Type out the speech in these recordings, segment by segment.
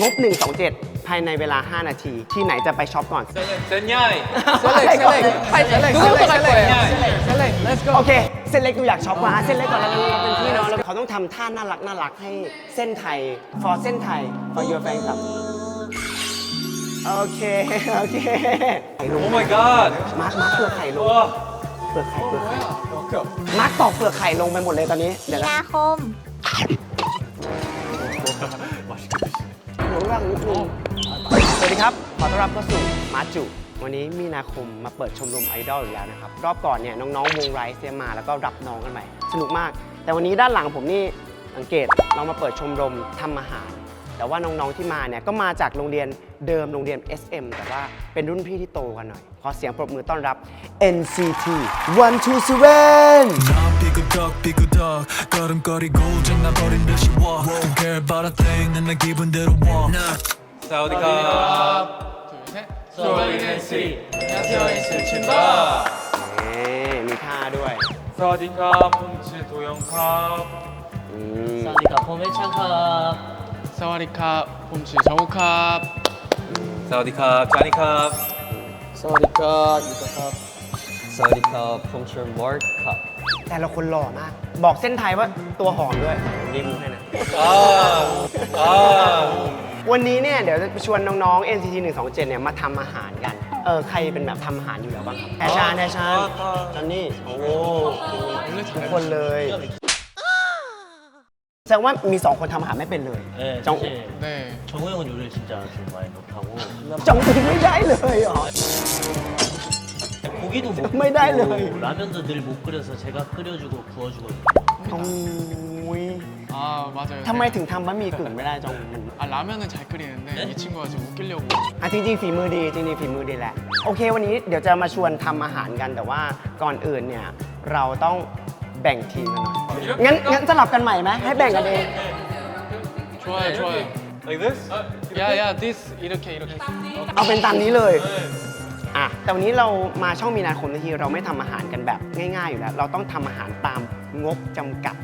งบ 127 ภายในเวลา 5 นาที ที่ไหนจะไปช็อปก่อน Senyai. อะไรก่อน ไปเซเล็กเซเล็กเซเล็กเซเล็ก let's go โอเค เส้นเล็กดูอยากช็อปมาอะเส้นเล็กก่อนแล้วเราเป็นพี่เนาะแล้วเขาต้องทำท่าน่ารักน่ารักให้เส้นไทย for เส้นไทย for your fan club โอเค โอเคไข่ลง Oh my god. มาร์คมาร์คเปลือกไข่ลง Oh. เปลือกไข่เปลือกไข่มาร์คตอกเปลือกไข่ลงไปหมดเลยตอนนี้ เดี๋ยวนะนาคม หนูรังนิดนึงสวัสดีครับ ขอต้อนรับเข้าสู่มาจุ วันนี้มีนาคมมาเปิดชมรมไอดอลอีกแล้วนะครับ รอบก่อนเนี่ยน้องๆวงไรซ์เนี่ยมาแล้วก็รับน้องกันใหม่ สนุกมาก แต่วันนี้ด้านหลังผมนี่สังเกตเรามาเปิดชมรมทำอาหาร แต่ว่าน้องๆที่มาเนี่ยก็มาจากโรงเรียนเดิมโรงเรียน SM แต่ว่าเป็นรุ่นพี่ที่โตกันหน่อย ขอเสียงปรบมือต้อนรับ NCT 127 난 삐그덕 삐그덕 걸음거리고 장난거린 듯이 walk Don't care about a thing 난 내 기분대로 walk 사우디카 둘, 셋. 소울인 NC 안녕하세요, NCT 친다. เอ๊ะมีท่าด้วย 사우디카 폼치 도영카 อืม สวัสดีครับ ผมชื่อชงครับ สวัสดีครับจานิครับ สวัสดีครับยูครับ สวัสดีครับผมชื่อมาร์คครับแต่ละคนหล่อมาก บอกเส้นไทยว่าตัวหอมด้วยดีมูให้นะวันนี้เนี่ยเดี๋ยวจะชวนน้องๆ NCT 127เนี่ยมาทำอาหารกัน เออใครเป็นแบบทำอาหารอยู่แล้วบ้างครับแอชานแอชานจอนนี่โอ้ทุกคนเลย แสดงว่ามี 2 คนทำอาหารไม่เป็นเลย 네, จอง 사실 네. 정우 형은 요리를 진짜 좀 많이 못하고 จองอึไม่ได้เลยเหรอ 고기도 못 ไม่ได้เลย 라면도 늘 못 끓여서 제가 끓여주고 구워주거든요 โอ้ย 아, 맞아요. ทำไม 네. ถึงทำบะหมี่กึ่งไม่ได้จองมัน 아, 라면은 잘 끓이는데 이 친구가 좀 웃기려고. อ่ะจริงๆฝีมือดีจริงๆฝีมือดีแหละ โอเค วันนี้เดี๋ยวจะมาชวนทำอาหารกันแต่ว่าก่อนอื่นเนี่ย เราต้อง แบ่งทีมกันหน่อยงั้นงั้นสลับกันใหม่ไหมให้แบ่งกันเอง 좋아요, 좋아요. Like this? 야, 야, this 이렇게 이렇게. เอาเป็นตามนี้เลย อ่ะ แต่วันนี้เรามาช่องมีนาคมนาทีเราไม่ทำอาหารกันแบบง่ายๆอยู่แล้ว เราต้องทำอาหารตามงบจำกัด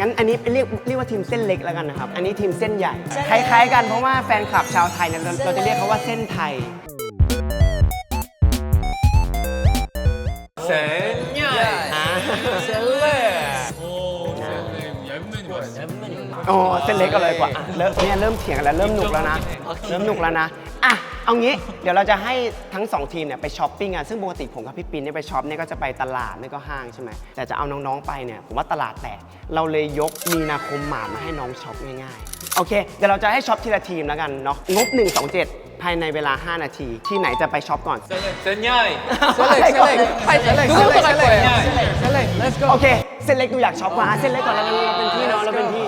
งั้นอันนี้เรียกเรียกว่าทีมเส้นเล็กแล้วกันนะครับ อันนี้ทีมเส้นใหญ่ คล้ายๆกันเพราะว่าแฟนคลับชาวไทยเนี่ยเราเราจะเรียกเขาว่าเส้นไทย 셀냐 อ่า 네, 얇은 면이 맛있어. 얇은 면이 โอ้เส้นเล็กก็เลยกว่าอ่ะเริ่มเนี่ยเริ่มเถียงกันแล้วเริ่มหนุกแล้วนะ เริ่มหนุกแล้วนะ อ่ะ เอางี้เดี๋ยวเราจะให้ทั้งสองทีมเนี่ยไปช้อปปิ้งกันซึ่งปกติผมกับพี่ปินเนี่ยไปช้อปเนี่ยก็จะไปตลาดไม่ก็ห้างใช่ไหมแต่จะเอาน้องๆไปเนี่ยผมว่าตลาดแตกเราเลยยกมีนาคมหมามาให้น้องช็อปง่ายๆโอเคเดี๋ยวเราจะให้ช็อปทีละทีมแล้วกันเนาะงบ 127 ภายในเวลา 5 นาที ที่ไหนจะไปช็อปก่อน Senyai. เซเล็กเซเล็กไปเซเล็กเซเล็กเซเล็กเซเล็ก let's go โอเคเซนเล็กดูอยากช็อปกว่าเซนเล็กก่อนเราเเราเป็นพี่เนาะเราเป็นพี่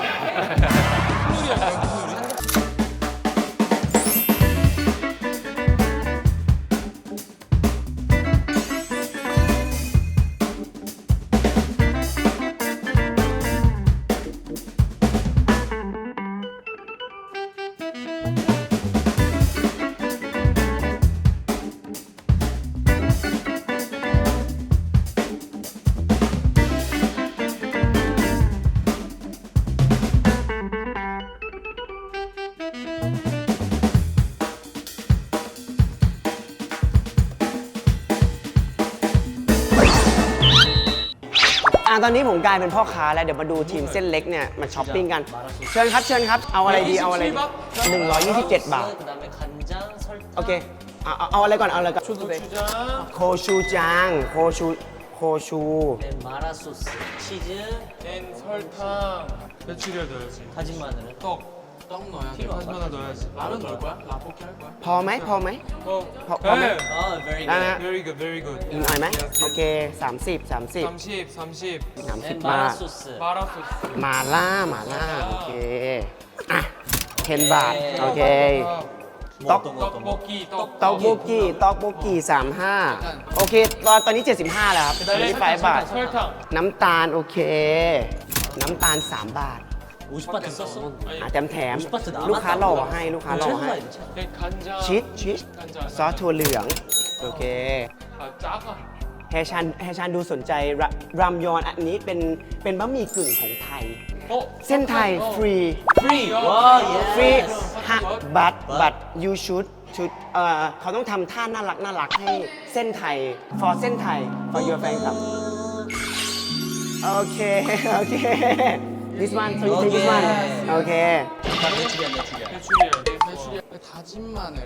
ตอนนี้ผมกลายเป็นพ่อค้าแล้ว เดี๋ยวมาดูทีมเส้นเล็กเนี่ยมาช้อปปิ้งกัน เชิญครับ เชิญครับ เอาอะไรดี เอาอะไรดี127 บาท 그다음에 간장, 설탕, โอเคเอาเอาเอาอะไรก่อน เอาอะไรก่อน โคชูจัง โคชู โคชู 네, 마라 소스, 치즈, 엔 설탕, 며칠을 넣어야지 다진 마늘은 떡. 떡 넣어야 돼. 필요한 하나 넣어야지. 라면 넣을 거야? 라볶이 할 거야? พอไหม พอไหม 어, 버- 버맨. 네. 아, very ได้ good นะ Very good, very good. อีกหน่อยไหม โอเค 30 30 30, 30. 30 네, บา 마라 ท 소스, 마라 소스. มาล่า มาล่า โอเค อ่ะ10บาท โอเค 떡. 뭐 어떤 거, 어떤 거? 떡볶이, 떡. ตอกโบกี้ตอกโบกี้35 โอเค ตอนตอนนี้ 75 แล้วครับตอนนี้5บาท 설탕. น้ำตาล โอเค น้ำตาล 3 บาท 50바트 썼어? อ่ะแถมแถม 50바트 남았다. ลูกค้าหล่อให้ ลูกค้าหล่อ 최소 ให้ 사이드. 네, 간장. ชีสชีส 간장. ซอสถั่วเหลือง โอเค 아, 작아. แฮชันแฮชันดูสนใจรรามยอนอันนี้เป็นเป็นบะหมี่กึ่งของไทย 어? เส้นไทยฟรี free 와 free yes ฮะ but but you should should เอ่อเขาต้องทำท่าน่ารักน่ารักให้เส้นไทย for เส้นไทย for your fan ครับ โอเค โอเค this one so you take this one โอเค 메추리알. 메추리알. 다진 마늘.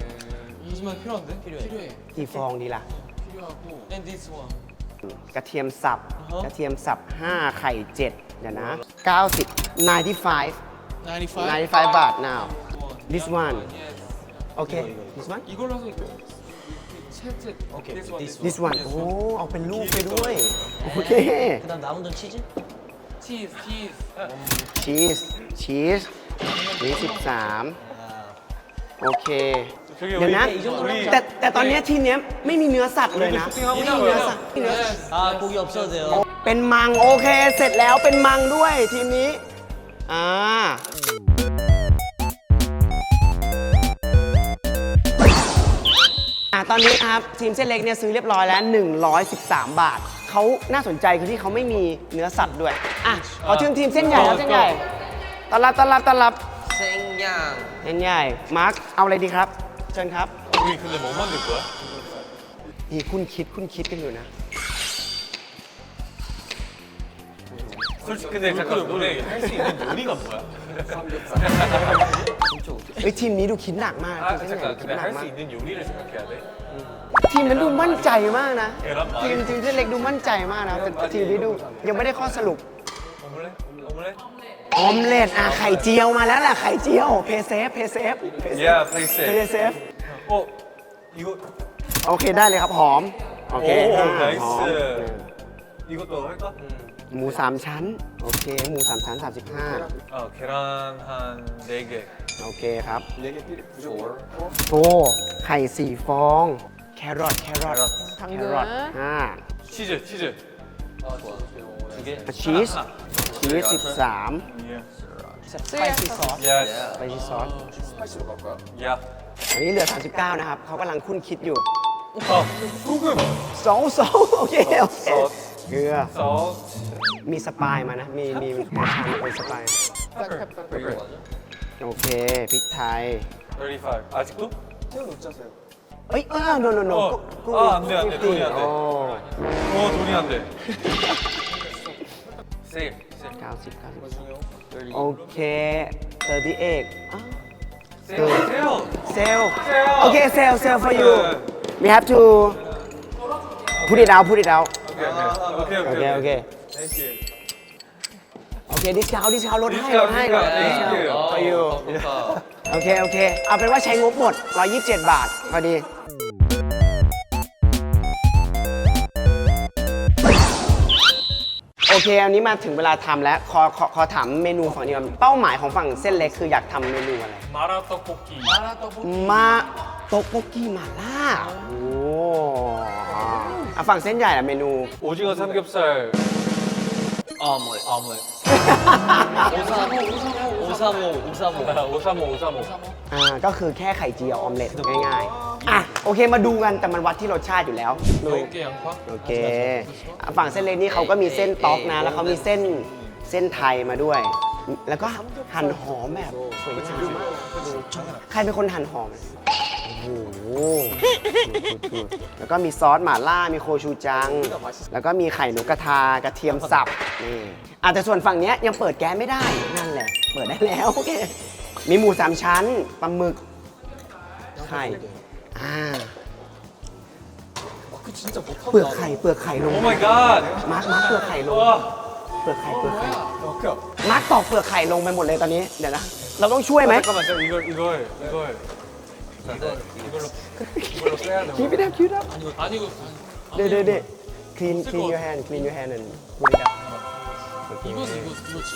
다진 마늘 필요한데? 필요해. 필요해. กี่ฟองดีล่ะ 필요하고. And this one. กระเทียมสับ กระเทียมสับ 5 ไข่ 7 เดี๋ยวนะ 90 95 95. 95 บาท now this one Yes. โอเค this one 이걸로 해서 채채. 오케이. This one. this this one โอ้ เอาเป็นลูกไปด้วย โอเค 그다음 남은 돈 치즈 치즈, 치즈. ชีส ชีสนี่13 โอเค เดี๋ยวนะ แต่แต่ตอนเนี้ยทีมเนี้ยไม่มีเนื้อสัตว์เลยนะ ไม่มีเนื้อสัตว์ไม่มีเนื้อสัตว์ 아 고기 없어도 돼요 เป็นมัง โอเค เสร็จแล้วเป็นมังด้วยทีมนี้ อ่า อ่ะตอนนี้นะครับ ทีมเส้นเล็กเนี่ยซื้อเรียบร้อยแล้ว 113 บาท เขาน่าสนใจคือที่เขาไม่มีเนื้อสัตว์ด้วย อ่ะ ขอเชิญทีมเส้นใหญ่ครับเส้นใหญ่ต้อนรับต้อนรับต้อนรับ 생양 เส้นใหญ่ มาร์ค เอาอะไรดีครับ เชิญครับ 우리 근데 뭐 만들 거야? นี่คุณคิดคุณคิดกันอยู่นะ 솔직히 근데 잠깐 너네 할수 있는 요리가 뭐야? เฮ้ยทีมนี้ดูคิดหนักมาก 아 ทีมเส้นใหญ่ 잠깐 คิด 근데 หนัก 할 มา 수 ก 있는 요리를 생각해야 돼. ทีมนั้นดูมั่นใจมากนะ เอรับ ทีมทีมเส้นเล็กดูมั่นใจมากนะแต่ทีมนี้ดูยังไม่ได้ข้อสรุป 오믈렛? 오믈렛? ออมเล็ตอ่ะไข่เจียวมาแล้วแหละไข่เจียว เพเซฟ เพเซฟ Yeah, เพ please. เซฟ 어, 이거 โอเคได้เลยครับหอม โอเค โอ้ อ่า nice หอม 이것도 할까? หมูสามชั้น โอเค หมูสามชั้น 35 어, 계란 한 4개. โอเคครับโอ้ไข่สี่ฟอง แครอทแครอทแครอท 당근 ห้า 치즈, 치즈. ชีส ชีสสิบสาม 쏘야 Yes. ไปที่ซอส Yeah. อันนี้เหลือ 39 นะครับ เขากำลังคุ้นคิดอยู่ 어, 소금. สองสองโอเค โอเค ซอส เกลือ Salt. มีสปายมานะ มีมีมีชามเป็นสปาย โอเค พริกไทย 35. 아직도? เอ้ย เออ no no no อ๋อ ก็ก็ อ๋ออันเดียวอันเดียว จริง อันเดียว โอ้ 어, 돈이 안 돼. 세일. 세일. 90 90โอเคเตอร์ดีเอกอ้าว 세일. 세일. เซลโอเค เซลเซล for you we have to put it out put it out 오케이, 오케이. โอ 오케이, เค โอเค Thank you. โอเค ดิสคาวดิสคาวลดให้ discount ลดให้ลด discount ให้ thank you for you โอเค โอเค เอาเป็นว่าใช้งบหมด 127 บาท พอดี โอเค อันนี้มาถึงเวลาทำแล้ว ขอขอขอถามเมนูฝั่งนี้ก่อนเป้าหมายของฝั่งเส้นเล็กคืออยากทำเมนูอะไร 마라 떡볶이. มาโต๊กโกกีหมาล่า โอ้ อ่ะฝั่งเส้นใหญ่ละเมนู 오징어 삼겹살. 오믈렛 오믈렛 오사모 오사모 오사모 535, 535. อ่า ก็คือแค่ไข่เจียวออมเล็ตง่ายๆ อ่ะ โอเค มาดูกันแต่มันวัดที่รสชาติอยู่แล้วลุย 10개 양파. โอเคอ่ะฝั่งเส้นเล็กนี่เขาก็มีเส้นต๊อกนะ แล้วเขามีเส้นเส้นไทยมาด้วย แล้วก็หั่นหอมแบบสวยงามมากใครเป็นคนหั่นหอม โอ้โหแล้วก็มีซอสหม่าล่า มีโคชูจัง แล้วก็มีไข่นกกระทากระเทียมสับ นี่อ่ะแต่ส่วนฝั่งเนี้ยยังเปิดแก๊สไม่ได้ นั่นแหละ เปิดได้แล้วโอเค มีหมูสามชั้น ปลาหมึก ไข่ อ่า เปลือกไข่ เปลือกไข่ลง 오 마이 갓. มาร์คมาร์คเปลือกไข่ลง 와. เปลือกไข่ ปลือกไข่ มาร์คตอกเปลือกไข่ลงไปหมดเลยตอนนี้ เดี๋ยวนะ เราต้องช่วยไหม 잠깐만, 잠깐 이걸 이걸 이걸. 이걸로 이걸로 빼야 돼. คิดไม่ได้คิดไม่ได้ 아니고 เดี๋ยวเดี๋ยวเดี๋ยว clean clean your hand clean your hand and put it up 이거 이거 이거지.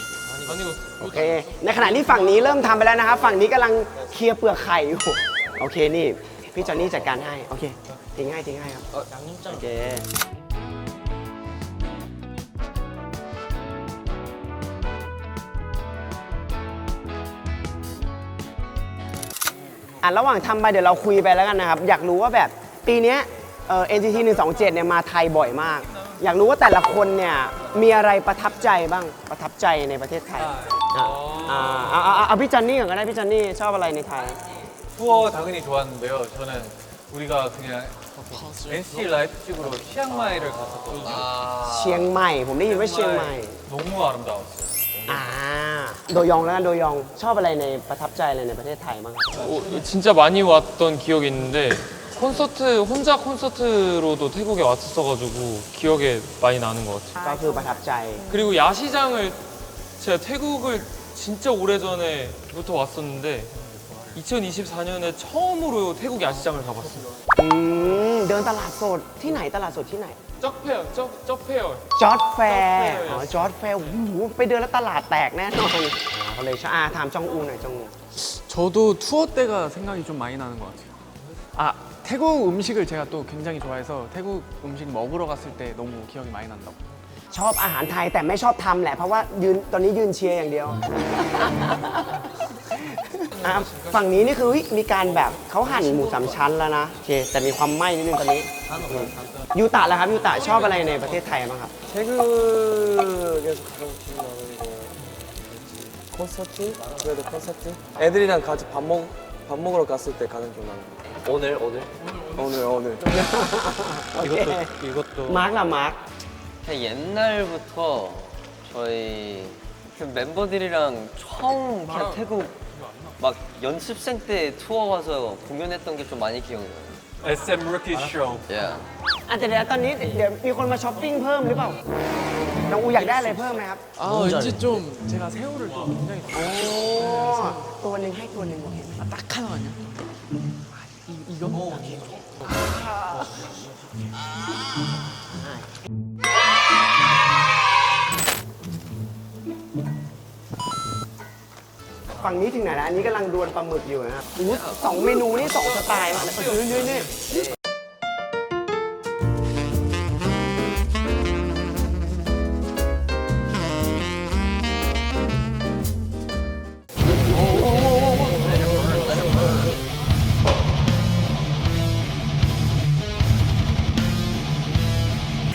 아니고 โอเค ในขณะที่ฝั่งนี้เริ่มทำไปแล้วนะครับ ฝั่งนี้กำลังเคลียร์เปลือกไข่อยู่ โอเค นี่ พี่จอนนี่จัดการให้ โอเค ทิ้งให้ทิ้งให้ครับ โอเค อ่ะระหว่างทำไปเดี๋ยวเราคุยไปแล้วกันนะครับ อยากรู้ว่าแบบปีเนี้ยเอ่อ NCT 127เนี่ยมาไทยบ่อยมาก อยากรู้ว่าแต่ละคนเนี่ยมีอะไรประทับใจบ้างประทับใจในประเทศไทย อ่ะอ่าเอาเอาเอาเอาพี่จอนนี่ก่อนก็ได้พี่จอนนี่ชอบอะไรในไทย 투어 당연히 좋았는데요. 저는 우리가 그냥 NCT 라이프 찍으러 치앙마이를 갔었거든요. เชียงใหม่ ผมได้ยินว่าเชียงใหม่ 너무 아름다웠어요. อ่าโดยองแล้วกันโดยองชอบอะไรในประทับใจอะไรในประเทศไทยบ้างครับ 오, 진짜 많이 왔던 기억이 있는데 콘서트 혼자 콘서트로도 태국에 왔었어가지고 기억에 많이 나는 것 같아요. ก็คือประทับใจ 그리고 야시장을 제가 태국을 진짜 오래 전에부터 왔었는데 2024년에 처음으로 태국 야시장을 가봤어요. อืมเดินตลาดสดที่ไหนตลาดสดที่ไหน 쩍페어, 쩍, 쩍페어. จอร์ดแฟร์ จอร์จแฟร์ อ๋อจอร์ดแฟร์โอ้โหไปเดินแล้วตลาดแตกแน่นอนอ่าเขาเลยชอบอ่าถามจองอูหน่อยจองอู 저도 투어 때가 생각이 좀 많이 나는 것 같아요. 아 태국 음식을 제가 또 굉장히 좋아해서 태국 음식 먹으러 갔을 때 너무 기억이 많이 난다고. ชอบอาหารไทยแต่ไม่ชอบทำแหละ เพราะว่ายืนตอนนี้ยืนเชียร์อย่างเดียว อ่ะฝั่งนี้นี่คือเฮ้ยมีการแบบเขาหั่นหมูสามชั้นแล้วนะโอเคแต่มีความไหม้นิดนึงตอนนี้ ยูตะแล้วครับยูตะชอบอะไรในประเทศไทยบ้างครับ 태국에서 가장 기억나는 거 콘서트? 그래도 콘서트? 애들이랑 같이 밥, 먹, 밥 먹으러 갔을 때 가장 기억나는 거 오늘 오늘 오늘 오늘 โอเค 이것도 มาร์กล่ะมาร์ก 그냥 옛날부터 저희 그 멤버들이랑 처음 그냥 태국 막 연습생 때 투어 가서 공연했던 게 좀 많이 기억나요. SM Rookie Show. Yeah. อาจจะเดี๋ยวตอนนี้เดี๋ยวมีคนมาช้อปปิ้งเพิ่มหรือเปล่าน้องอูอยากได้อะไรเพิ่มไหมครับ 아 왠지 좀 제가 새우를 좀 굉장히 โอ้ตัวหนึ่งให้ตัวหนึ่งโอเค 아, 딱 하나 아니야? 이, 이거? ฝั่งนี้ถึงไหนแล้วอันนี้กำลังดวลปลาหมึกอยู่นะครับอู้สองเมนูนี่สองสไตล์มากเลยเออนี่นี่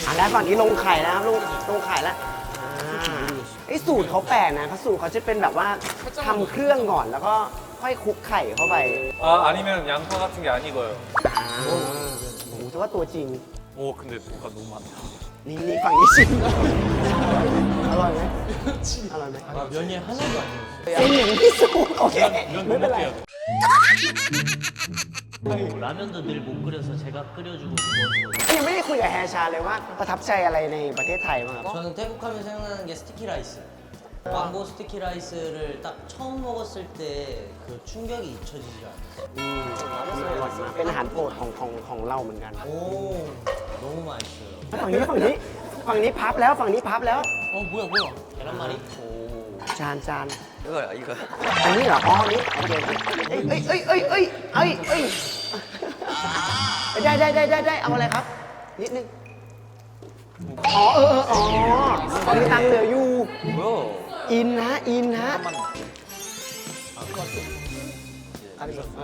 อะได้ฝั่งนี้ลงไข่แล้วครับลงลงไข่แล้ว ไอ้สูตรเขาแปลกนะเขาสูตรเขาจะเป็นแบบว่า เครื่องก่อนแล้วก็ค่อยคลุกไข่เข้าไป 아 아니면 양파 같은 게 안 익어요. โอ้โหถือว่าตัวจริง 오 근데 뭐가 너무 많다. นี่นี่ฝั่งนี้ชิมอร่อยไหมอร่อยไหม 면이 하나도 안 익었어요. เป็นอย่างที่สุดโอเคไม่เป็นไร 라면도 늘 못 끓여서 제가 끓여주고 구웠어요. ยังไม่ได้คุยกับแฮชาเลยว่าประทับใจอะไรในประเทศไทยบ้างครับ 저는 태국 하면 생각나는 게 스티키 라이스. 망고 스티키 라이스를 딱 처음 먹었을 때 그 충격이 잊혀지지 않아요. อืมเป็นอาหารโปรดของของของเราเหมือนกัน 오, 너무 맛있어요. ฝั่งนี้ฝั่งนี้ฝั่งนี้พับแล้วฝั่งนี้พับแล้ว 어 뭐야 뭐야? 계란말이? 오. จานจาน 이거야, 이거. อันนี้เหรอ อ๋ออันนี้โอเคเอ้ยเอ้ยเอ้ยเอ้ยเอ้ยเอ้ยเอ้ยได้ได้ได้ได้ได้เอาอะไรครับ นิดนึง อ๋อเออเอออ๋อมีตังค์เหลืออยู่ 뭐야? อินนะ อินนะ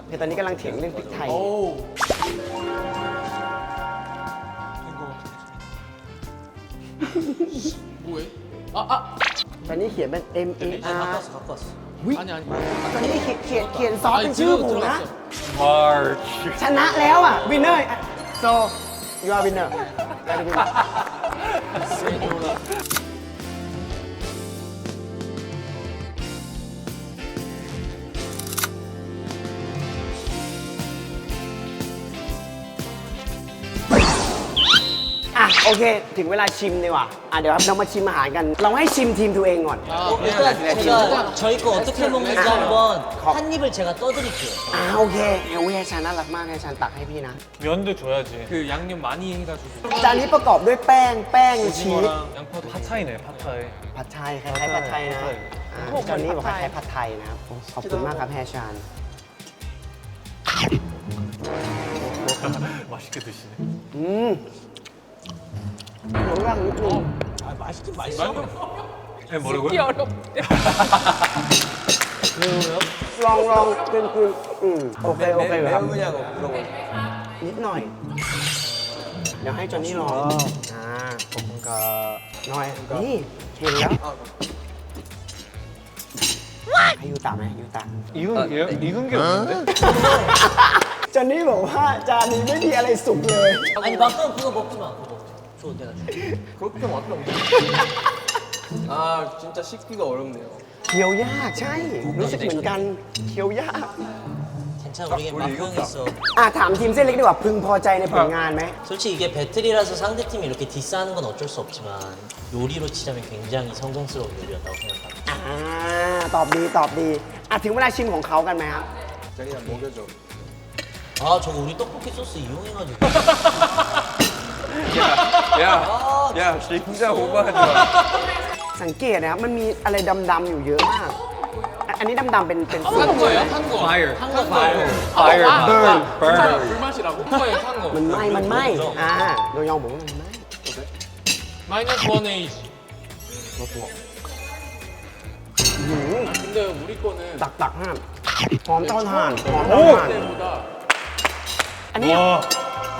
เดี๋ยวตอนนี้กำลังเถียงเรื่องพริกไทย 뭐해? 아 아! ตอนนี้เขียนเป็น M A 아, R 갖고 왔어, 갖고 왔어. 아니 아니 ตอนนี้เขียนเขียนเขียนซอสเป็นชื่อผมนะ March. ชนะแล้วอ่ะ วินเนอร์ so you are winner very winner อ่ะ โอเค ถึงเวลาชิมดีกว่า อ่ะ เดี๋ยวครับเรามาชิมอาหารกัน เราให้ชิมทีมตัวเองก่อน 일단 제가 저희 거 어떻게 먹는지 아. 한번 컵. 한 입을 제가 떠드릴게요. อ่าโอเคเฮ้ยแฮชันน่ารักมากแฮชันตักให้พี่นะ 면도 줘야지. 그 양념 많이 해가지고 จานนี้ประกอบด้วยแป้ง แป้งชีส 오징어랑 양파도 파타이네 파타이. ผัดไทยคล้ายๆผัดไทยนะอ่าจานนี้บอกคล้ายๆผัดไทยนะครับ ขอบคุณมากครับแฮชัน 맛있게 드시네. อืม หนูร่างนิดนึง 네, 뭐라고요? 어렵대. ลองลองกินกินอืมโอเค โอเคครับ 매우냐고 물어봐 นิดหน่อย เดี๋ยวให้จอนนี่ลองอ่าผมก็หน่อย นี่ เห็นแล้ว ให้ยูตามไหมยูตาม 익은 게요? 익은 게 없는데? จอนนี่บอกว่าจานนี้ไม่มีอะไรสุกเลย 아니 막상 그거 먹지 마. 그거. 줘 내가 줄게. 그렇게 맛이 없네. 아 진짜 씻기가 어렵네요. เคี้ยวยากใช่ รู้สึกเหมือนกันเคี้ยวยาก 괜찮아 우리 막강했어. อ่ะถามทีมเส้นเล็กดีกว่าพึงพอใจในผลงานไหม 솔직히 이게 배틀이라서 상대팀이 이렇게 디스하는 건 어쩔 수 없지만 요리로 치자면 굉장히 성공스러운 요리였다고 생각합니다. อ่าตอบดีตอบดีอ่ะถึงเวลาชิมของเขากันไหมครับ 자기야 먹여줘. 아 저거 우리 떡볶이 소스 이용해가지고. 야, 야, 진짜 오버하지 마. สังเกตนะครับมันมีอะไรดำๆอยู่เยอะมากอ่ะอันนี้ดำๆเป็นเป็น 탄 거예요? 탄 거. Fire. 한 거 말고. Fire. burn Burn. 불맛이라고? 탄 거예요, 탄 거. มันไหม้มันไหม้อ่าโดยองบอกว่ามันไหม้ 마이너스 원 에이지. 근데 우리 거는 ตักตักห้ามหอมเตาถ่านหอมเตาถ่าน 때보다 อันนี้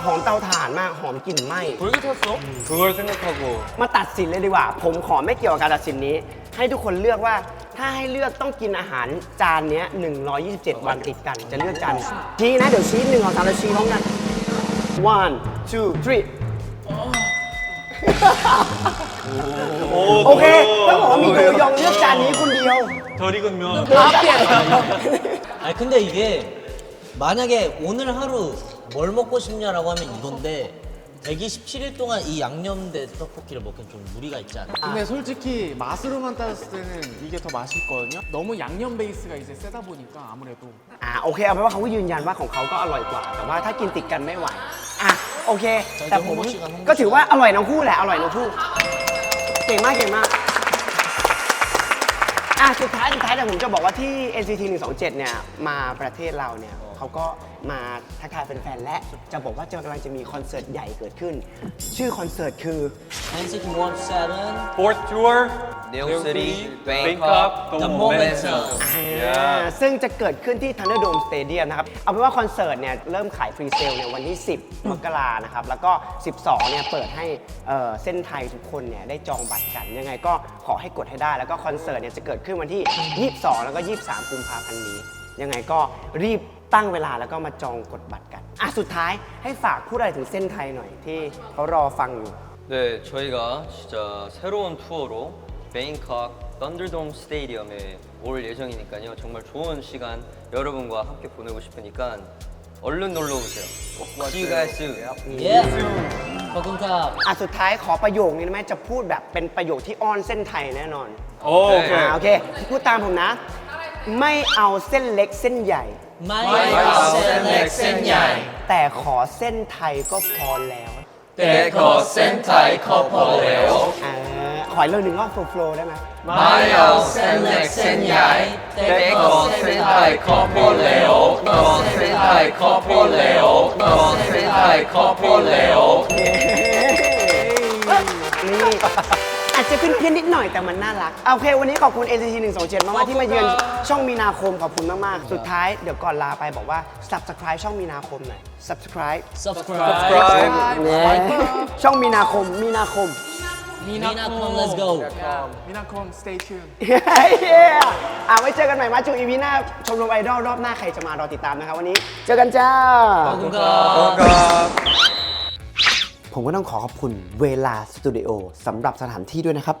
หอมเตาถ่านมากหอมกลิ่นไหม้ 돌깃했어? 그걸 생각하고 มาตัดสินเลยดีกว่า ผมขอไม่เกี่ยวกับการตัดสินนี้ ให้ทุกคนเลือกว่าถ้าให้เลือกต้องกินอาหารจานเนี้ย127 วันติดกัน จะเลือกจานไหนชี้นะ เดี๋ยวชี้หนึ่งสองสามแล้วชี้พร้อมกัน one two three โอเคต้องบอกว่ามีโดยองเลือกจานนี้คนเดียว 덜 익으면 เปลี่ยน 아니 근데 이게 만약에 오늘 하루 뭘 먹고 싶냐라고 하면 이건데 127일 동안 이 양념된 떡볶이를 먹기엔 좀 무리가 있지 않아? 근데 솔직히 맛으로만 따졌을 때는 이게 더 맛있거든요. 너무 양념 베이스가 이제 세다 보니까 아무래도 อ่าโอเคเอาเป็นว่าเขาก็ยืนยันว่าของเขาก็อร่อยกว่า แต่ว่าถ้ากินติดกันไม่ไหวอ่ะโอเค แต่ผมก็ถือว่าอร่อยทั้งคู่แหละอร่อยทั้งคู่เก่งมากเก่งมากอ่ะสุดท้ายสุดท้ายแต่ผมจะบอกว่าที่ NCT 127 เนี่ยมาประเทศเราเนี่ย เขาก็มาทักทายแฟนๆและจะบอกว่าจะกำลังจะมีคอนเสิร์ตใหญ่เกิดขึ้น ชื่อคอนเสิร์ตคือ Music World 7 Fourth tour New City Bangkok The Momentum อ่าซึ่งจะเกิดขึ้นที่ Thunderdome Stadium นะครับ เอาเป็นว่าคอนเสิร์ตเนี่ยเริ่มขายฟรีเซลในวันที่ 10 มกรานะครับ แล้วก็ 12 เนี่ยเปิดให้เอ่อเส้นไทยทุกคนเนี่ยได้จองบัตรกัน ยังไงก็ขอให้กดให้ได้ แล้วก็คอนเสิร์ตเนี่ยจะเกิดขึ้นวันที่ 22 แล้วก็ 23 กุมภาพันธ์นี้ ยังไงก็รีบ ตั้งเวลาแล้วก็มาจองกดบัตรกัน อ่ะสุดท้ายให้ฝากพูดอะไรถึงเส้นไทยหน่อยที่เขารอฟังอยู่ 네, 저희가 진짜 새로운 투어로 베잉콕 썬더돔 스테디움에 올 예정이니까요. 정말 좋은 시간 여러분과 함께 보내고 싶으니까 얼른 놀러 오세요. See you guys soon. 예. 거금갑. อ่ะสุดท้ายขอประโยคนี้ได้ไหมจะพูดแบบเป็นประโยคที่อ้อนเส้นไทยแน่นอน 오, อ่า 오케이. โอเค พูดตามผมนะ ไม่เอาเส้นเล็กเส้นใหญ่ ไม่เอาเส้นเล็กเส้นใหญ่ แต่ขอเส้นไทยก็พอแล้วแต่ขอเส้นไทยก็พอแล้วอ่าขออีกเรื่องหนึ่งรอบโฟล์ได้ไหมไม่เอาเส้นเล็กเส้นใหญ่แต่ขอเส้นไทยขอพอแล้วขอเส้นไทยขอพอแล้วขอเส้นไทยขอพอแล้ว จะขึ้นเพี้ยนนิดหน่อยแต่มันน่ารักโอเค วันนี้ขอบคุณ NCT 127 มากๆที่มาเยือนช่องมีนาคมขอบคุณมากๆ สุดท้ายเดี๋ยวก่อนลาไปบอกว่า subscribe ช่องมีนาคมหน่อย subscribe subscribe ช่องมีนาคมมีนาคม Minacom let's go Minacom stay tuned อะไว้เจอกันใหม่มาจูอีวีหน้าชมรมไอดอลรอบหน้าใครจะมารอติดตามนะครับวันนี้ เจอกันจ้าขอบคุณครับ ผมก็ต้องขอขอบคุณเวลาสตูดิโอสำหรับสถานที่ด้วยนะครับ